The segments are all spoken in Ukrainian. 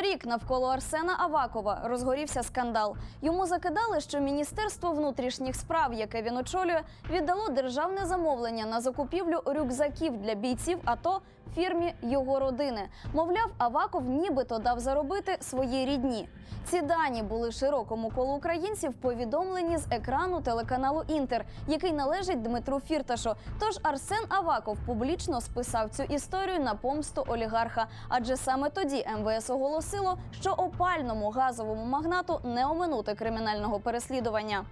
Торік навколо Арсена Авакова розгорівся скандал. Йому закидали, що Міністерство внутрішніх справ, яке він очолює, віддало державне замовлення на закупівлю рюкзаків для бійців АТО фірмі його родини. Мовляв, Аваков нібито дав заробити своїй рідні. Ці дані були широкому колу українців повідомлені з екрану телеканалу Інтер, який належить Дмитру Фірташу. Тож Арсен Аваков публічно списав цю історію на помсту олігарха. Адже саме тоді МВС оголосило, що опальному газовому магнату не оминути кримінального переслідування.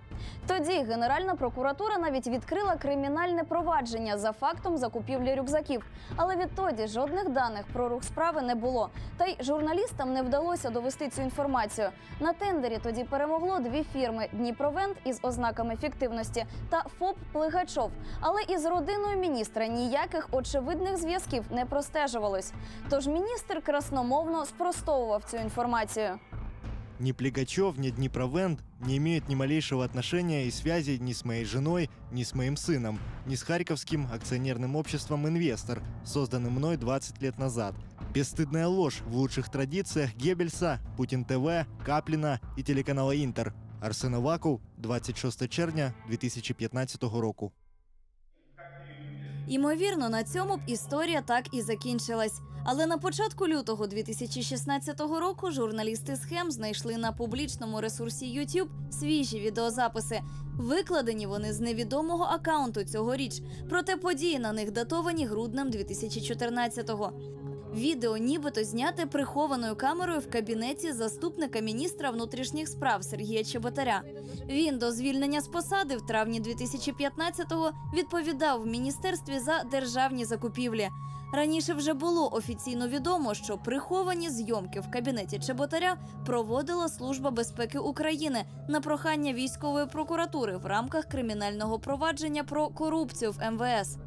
Тоді Генеральна прокуратура навіть відкрила кримінальне провадження за фактом закупівлі рюкзаків. Але відтоді жодних даних про рух справи не було. Та й журналістам не вдалося довести цю інформацію. На тендері тоді перемогло дві фірми Дніпровент із ознаками фіктивності та ФОП Плигачов. Але із родиною міністра ніяких очевидних зв'язків не простежувалось. Тож міністр красномовно спростовував цю інформацію. Ни Плегачев, ни Днепровент не имеют ни малейшего отношения и связи ни с моей женой, ни с моим сыном, ни с Харьковским акционерным обществом «Инвестор», созданным мной 20 лет назад. Бесстыдная ложь в лучших традициях Геббельса, Путин ТВ, Капліна і телеканала Інтер. Арсен Аваков, 26 червня 2015 року. Ймовірно, на цьому б історія так і закінчилась. Але на початку лютого 2016 року журналісти схем знайшли на публічному ресурсі YouTube свіжі відеозаписи. Викладені вони з невідомого акаунту цьогоріч, проте події на них датовані груднем 2014-го. Відео нібито зняте прихованою камерою в кабінеті заступника міністра внутрішніх справ Сергія Чеботаря. Він до звільнення з посади в травні 2015-го відповідав в міністерстві за державні закупівлі. Раніше вже було офіційно відомо, що приховані зйомки в кабінеті Чеботаря проводила Служба безпеки України на прохання військової прокуратури в рамках кримінального провадження про корупцію в МВС.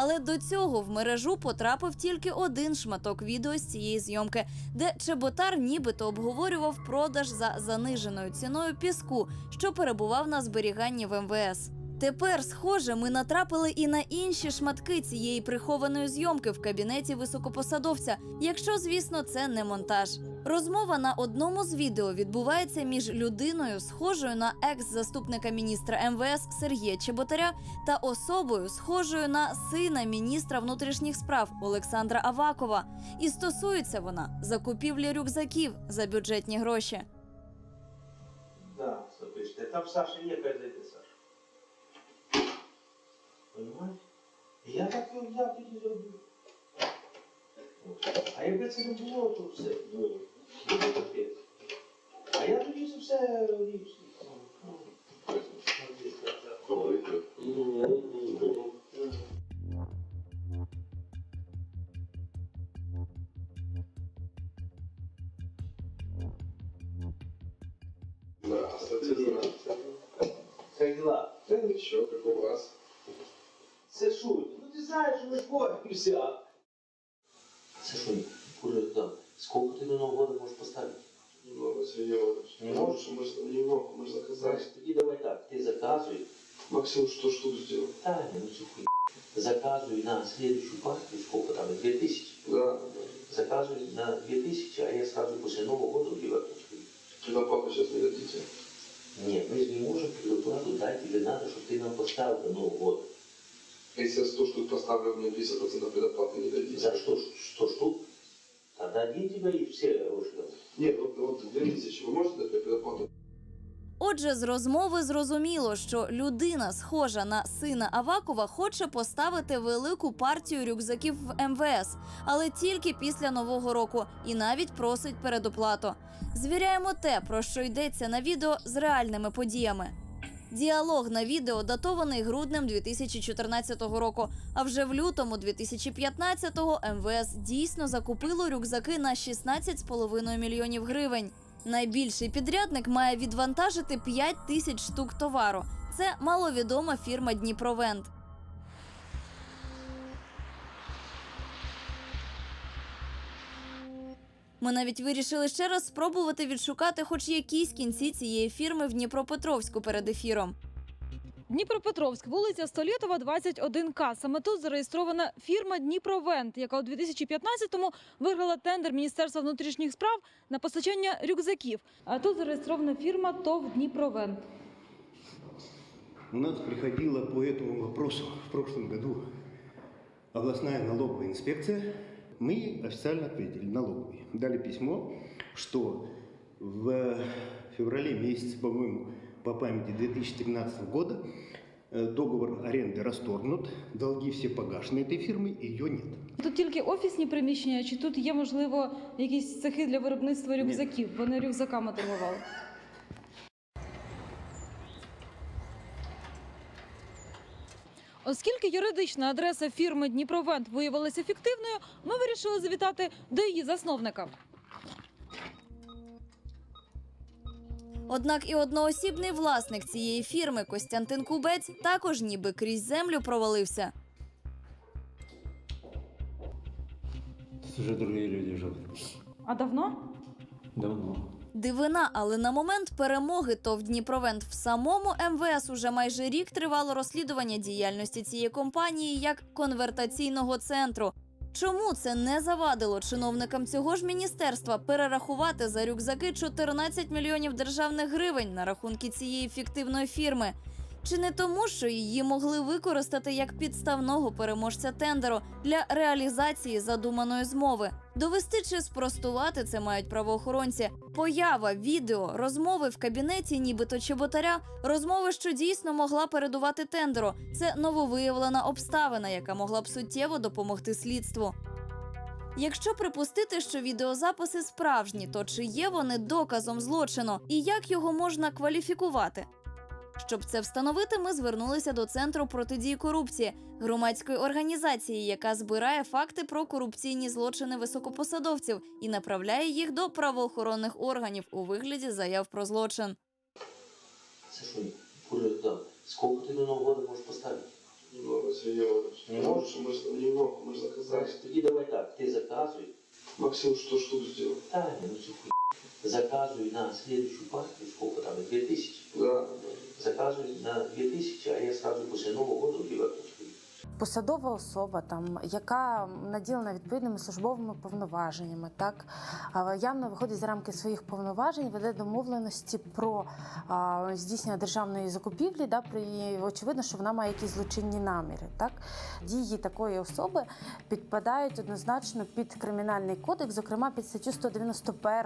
Але до цього в мережу потрапив тільки один шматок відео з цієї зйомки, де Чеботар нібито обговорював продаж за заниженою ціною піску, що перебував на зберіганні в МВС. Тепер, схоже, ми натрапили і на інші шматки цієї прихованої зйомки в кабінеті високопосадовця, якщо, звісно, це не монтаж. Розмова на одному з відео відбувається між людиною, схожою на екс-заступника міністра МВС Сергія Чеботаря, та особою, схожою на сина міністра внутрішніх справ Олександра Авакова. І стосується вона закупівлі рюкзаків за бюджетні гроші. Да. Там Саша є, Саша. Я так я тоді зробив. А якби це не було, то все. Ну. А я тоді це все робив. Нового года можеш поставити? Много, Сергей Иванович. Не Можешь, мы же немного, мы же заказали. Тоді давай так, ти заказуй. Максим, что штук сделал? Таня, ну хуй. Заказывай на следующую партию, сколько там, 2000. Да. Заказывай на 2000, а я сразу после Нового года у тебя куплю. Когда папа сейчас не дадите. Нет, мы же не можем предоплату дать, тебе надо, чтобы ты нам поставил до Нового года. Если я 100 штук поставлю, мне 50% предоплаты не дадите. За что, что штук? Тогда один тебя все дам. Нет, вот, вот 2000 вы можете дать предоплату? Отже, з розмови зрозуміло, що людина, схожа на сина Авакова, хоче поставити велику партію рюкзаків в МВС, але тільки після нового року, і навіть просить передоплату. Звіряємо те, про що йдеться на відео з реальними подіями. Діалог на відео датований груднем 2014 року. А вже в лютому 2015-го МВС дійсно закупило рюкзаки на 16,5 мільйонів гривень. Найбільший підрядник має відвантажити 5 тисяч штук товару. Це маловідома фірма Дніпровент. Ми навіть вирішили ще раз спробувати відшукати хоч якісь кінці цієї фірми в Дніпропетровську перед ефіром. Дніпропетровськ, вулиця Столітова, 21К. Саме тут зареєстрована фірма Дніпровент, яка у 2015-му виграла тендер Міністерства внутрішніх справ на постачання рюкзаків. А тут зареєстрована фірма ТОВ Дніпровент. У нас приходила по этому вопросу в прошлом году областная налоговая инспекция. Мы официально ответили налоговой. Дали письмо, что в феврале месяце, по-моему, по памяти 2013 года э, договор аренды расторгнут, долги все погашены этой фирмы, ее нет. Тут тільки офісні приміщення, чи тут є можливо якісь цехи для виробництва рюкзаків? Вони рюкзаками торгували. Оскільки юридична адреса фірми Дніпровент виявилася фіктивною, ми вирішили завітати до її засновника. Однак і одноосібний власник цієї фірми Костянтин Кубець також ніби крізь землю провалився. Тут уже другие люди живут. А давно? Давно. Дивина, але на момент перемоги ТОВ Дніпровент в самому МВС уже майже рік тривало розслідування діяльності цієї компанії як конвертаційного центру. Чому це не завадило чиновникам цього ж міністерства перерахувати за рюкзаки 14 мільйонів державних гривень на рахунки цієї фіктивної фірми? Чи не тому, що її могли використати як підставного переможця тендеру для реалізації задуманої змови? Довести чи спростувати це мають правоохоронці. Поява, відео, розмови в кабінеті, нібито чеботаря, розмови, що дійсно могла передувати тендеру. Це нововиявлена обставина, яка могла б суттєво допомогти слідству. Якщо припустити, що відеозаписи справжні, то чи є вони доказом злочину і як його можна кваліфікувати? Щоб це встановити, ми звернулися до центру протидії корупції, громадської організації, яка збирає факти про корупційні злочини високопосадовців і направляє їх до правоохоронних органів у вигляді заяв про злочин. Це що, да. Сколько ти до Нового года можеш поставити? Немного, Сергей Иванович. Не можешь? мы же немного, мы же заказали. Тоді давай так, ти заказуй. Максим, что штуку сделал? Та, ну Заказуй на следующую партию, сколько там, 2000? Да. заказывают на 2000, а я сразу после Нового года убиваю. Посадова особа, там, яка наділена відповідними службовими повноваженнями, так явно виходить за рамки своїх повноважень, веде домовленості про а, здійснення державної закупівлі, да, при очевидно, що вона має якісь злочинні наміри. Так? Дії такої особи підпадають однозначно під кримінальний кодекс, зокрема під статтю 191,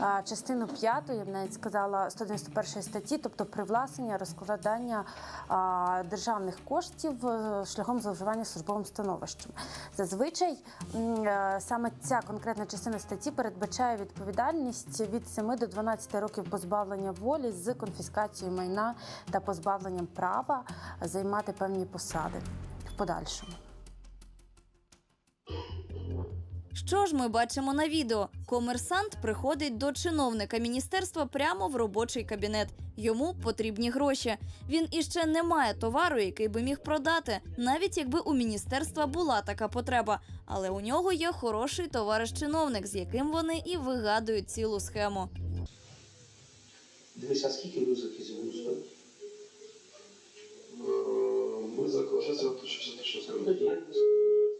а, частину 5, я б навіть сказала, 191 статті, тобто привласнення, розкладання а, державних коштів е, шляхом зловживання службовим становищем. Зазвичай е, саме ця конкретна частина статті передбачає відповідальність від 7 до 12 років позбавлення волі з конфіскацією майна та позбавленням права займати певні посади в подальшому. Що ж ми бачимо на відео? Комерсант приходить до чиновника міністерства прямо в робочий кабінет. Йому потрібні гроші. Він іще не має товару, який би міг продати, навіть якби у міністерства була така потреба. Але у нього є хороший товариш-чиновник, з яким вони і вигадують цілу схему. Дивись, а скільки сейчас точно скажу. Тоді я не скажу.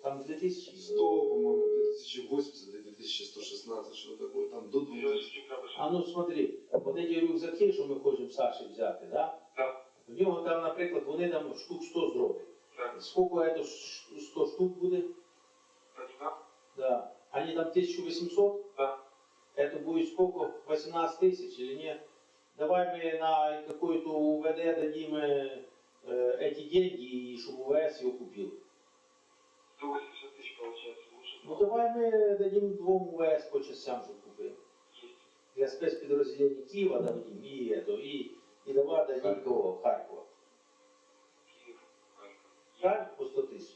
Там 2000. 100, по-моему, 2080 или 2116, что такое, там до 2000. А ну смотри, от эти рюкзаки, що ми хочемо Саші взяти, да? Так. В нього там, наприклад, вони там штук 100 зроблять. Так. Сколько це 100 штук буде? Да. Они там 1800? Да. Это будет сколько? 18 тысяч или нет? Давай мы на какой-то УВД дадим э, э, эти деньги, и чтобы УВС его купил. 180 тысяч получается. Ну давай мы дадим двум УВС по частям, чтобы купил. Для спецподразделений Киева дадим и это, и, и давай дадим кого? Харькова. Харьков по 100 тысяч.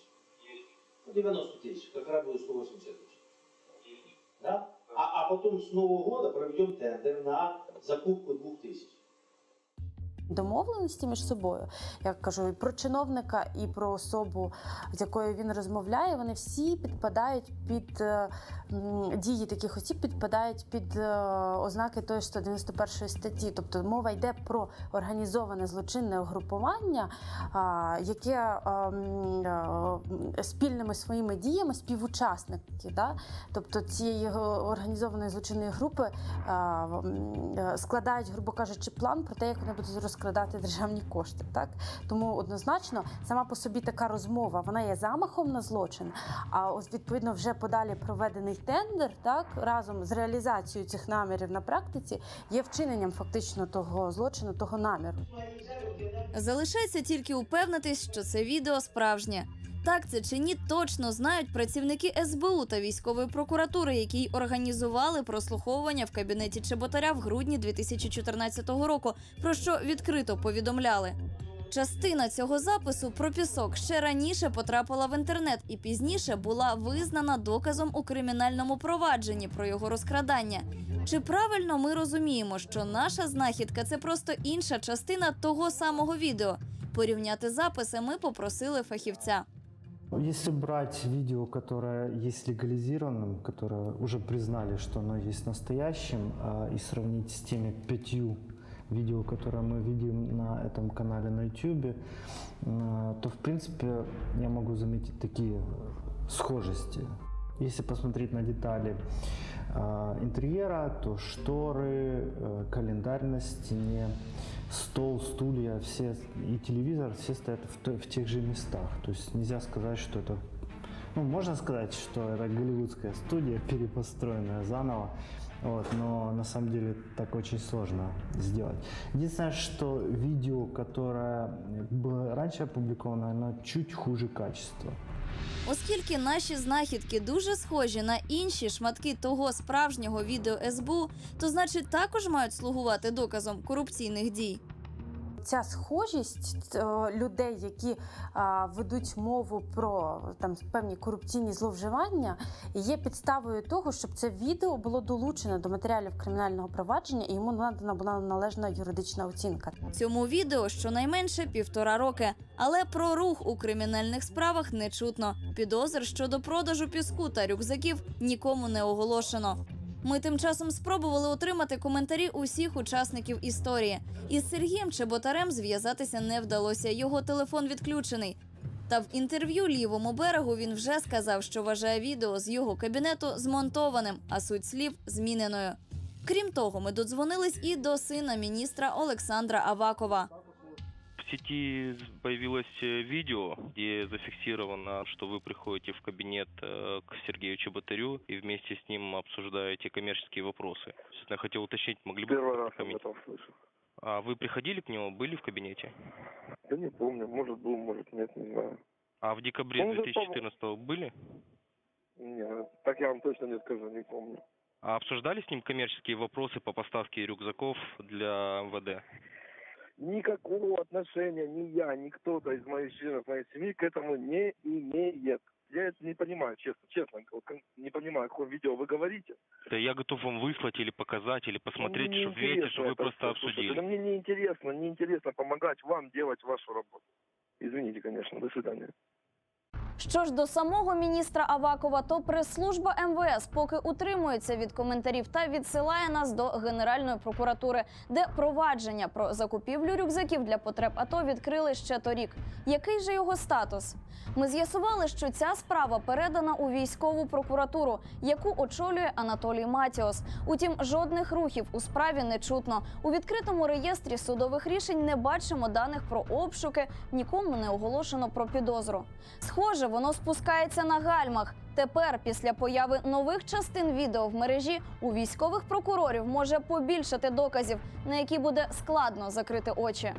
Ну, 90 тысяч, как раз будет 180 тысяч. Да? А, а потом с Нового года проведем тендер на закупку 2000. домовленості між собою. Я кажу і про чиновника, і про особу, з якою він розмовляє. Вони всі підпадають під е, дії таких осіб, підпадають під е, ознаки тої 191 статті. Тобто мова йде про організоване злочинне угрупування, яке м, спільними своїми діями співучасники, да? тобто цієї е, організованої злочинної групи е, складають, грубо кажучи, план про те, як вони будуть розкрадати державні кошти. Так тому однозначно сама по собі така розмова вона є замахом на злочин. А ось відповідно вже подалі проведений тендер, так разом з реалізацією цих намірів на практиці є вчиненням фактично того злочину, того наміру. Залишається тільки упевнитись, що це відео справжнє. Так це чи ні, точно знають працівники СБУ та військової прокуратури, які й організували прослуховування в кабінеті Чеботаря в грудні 2014 року, про що відкрито повідомляли. Частина цього запису про пісок ще раніше потрапила в інтернет і пізніше була визнана доказом у кримінальному провадженні про його розкрадання. Чи правильно ми розуміємо, що наша знахідка це просто інша частина того самого відео? Порівняти записи ми попросили фахівця. Если брать видео, которое есть легализированным, которое уже признали, что оно есть настоящим, а, и сравнить с теми пятью видео, которые мы видим на этом канале на YouTube, а, то в принципе я могу заметить такие э, схожести. Если посмотреть на детали а, интерьера, то шторы, э, календарь на стене, стол, стулья, все и телевизор, все стоят в, то- в тех же местах. То есть нельзя сказать, что это, ну, можно сказать, что это голливудская студия, перепостроенная заново, вот, но на самом деле так очень сложно сделать. Единственное, что видео, которое было раньше опубликовано, оно чуть хуже качества. Оскільки наші знахідки дуже схожі на інші шматки того справжнього відео СБУ, то значить також мають слугувати доказом корупційних дій. Ця схожість е, людей, які ведуть мову про там певні корупційні зловживання, є підставою того, щоб це відео було долучено до матеріалів кримінального провадження і йому надана була належна юридична оцінка. Цьому відео щонайменше півтора роки, але про рух у кримінальних справах не чутно. Підозр щодо продажу піску та рюкзаків нікому не оголошено. Ми тим часом спробували отримати коментарі усіх учасників історії. Із Сергієм Чеботарем зв'язатися не вдалося. Його телефон відключений. Та в інтерв'ю лівому берегу він вже сказав, що вважає відео з його кабінету змонтованим, а суть слів зміненою. Крім того, ми додзвонились і до сина міністра Олександра Авакова. Сети появилось э, видео, где зафиксировано, что вы приходите в кабинет э, к Сергею Чеботарю и вместе с ним обсуждаете коммерческие вопросы. Я хотел уточнить, могли бы Первый вы раз об этом слышу. А вы приходили к нему, были в кабинете? Да не помню, может был, может нет, не знаю. А в декабре Он же 2014 были? Не, так я вам точно не скажу, не помню. А обсуждали с ним коммерческие вопросы по поставке рюкзаков для МВД? Никакого отношения ни я, ни кто-то из моих членов моей семьи к этому не имеет. Я это не понимаю, честно, честно, не понимаю, о каком видео вы говорите. Да я готов вам выслать или показать, или посмотреть, Мне чтобы видите, неинтересно что вы просто слушайте, обсудили. Да мне не интересно, не интересно помогать вам делать вашу работу. Извините, конечно, до свидания. Що ж до самого міністра Авакова, то прес-служба МВС поки утримується від коментарів та відсилає нас до Генеральної прокуратури, де провадження про закупівлю рюкзаків для потреб АТО відкрили ще торік. Який же його статус? Ми з'ясували, що ця справа передана у військову прокуратуру, яку очолює Анатолій Матіос. Утім, жодних рухів у справі не чутно. У відкритому реєстрі судових рішень не бачимо даних про обшуки, нікому не оголошено про підозру. Схоже, воно спускається на гальмах. Тепер, після появи нових частин відео в мережі, у військових прокурорів може побільшати доказів, на які буде складно закрити очі.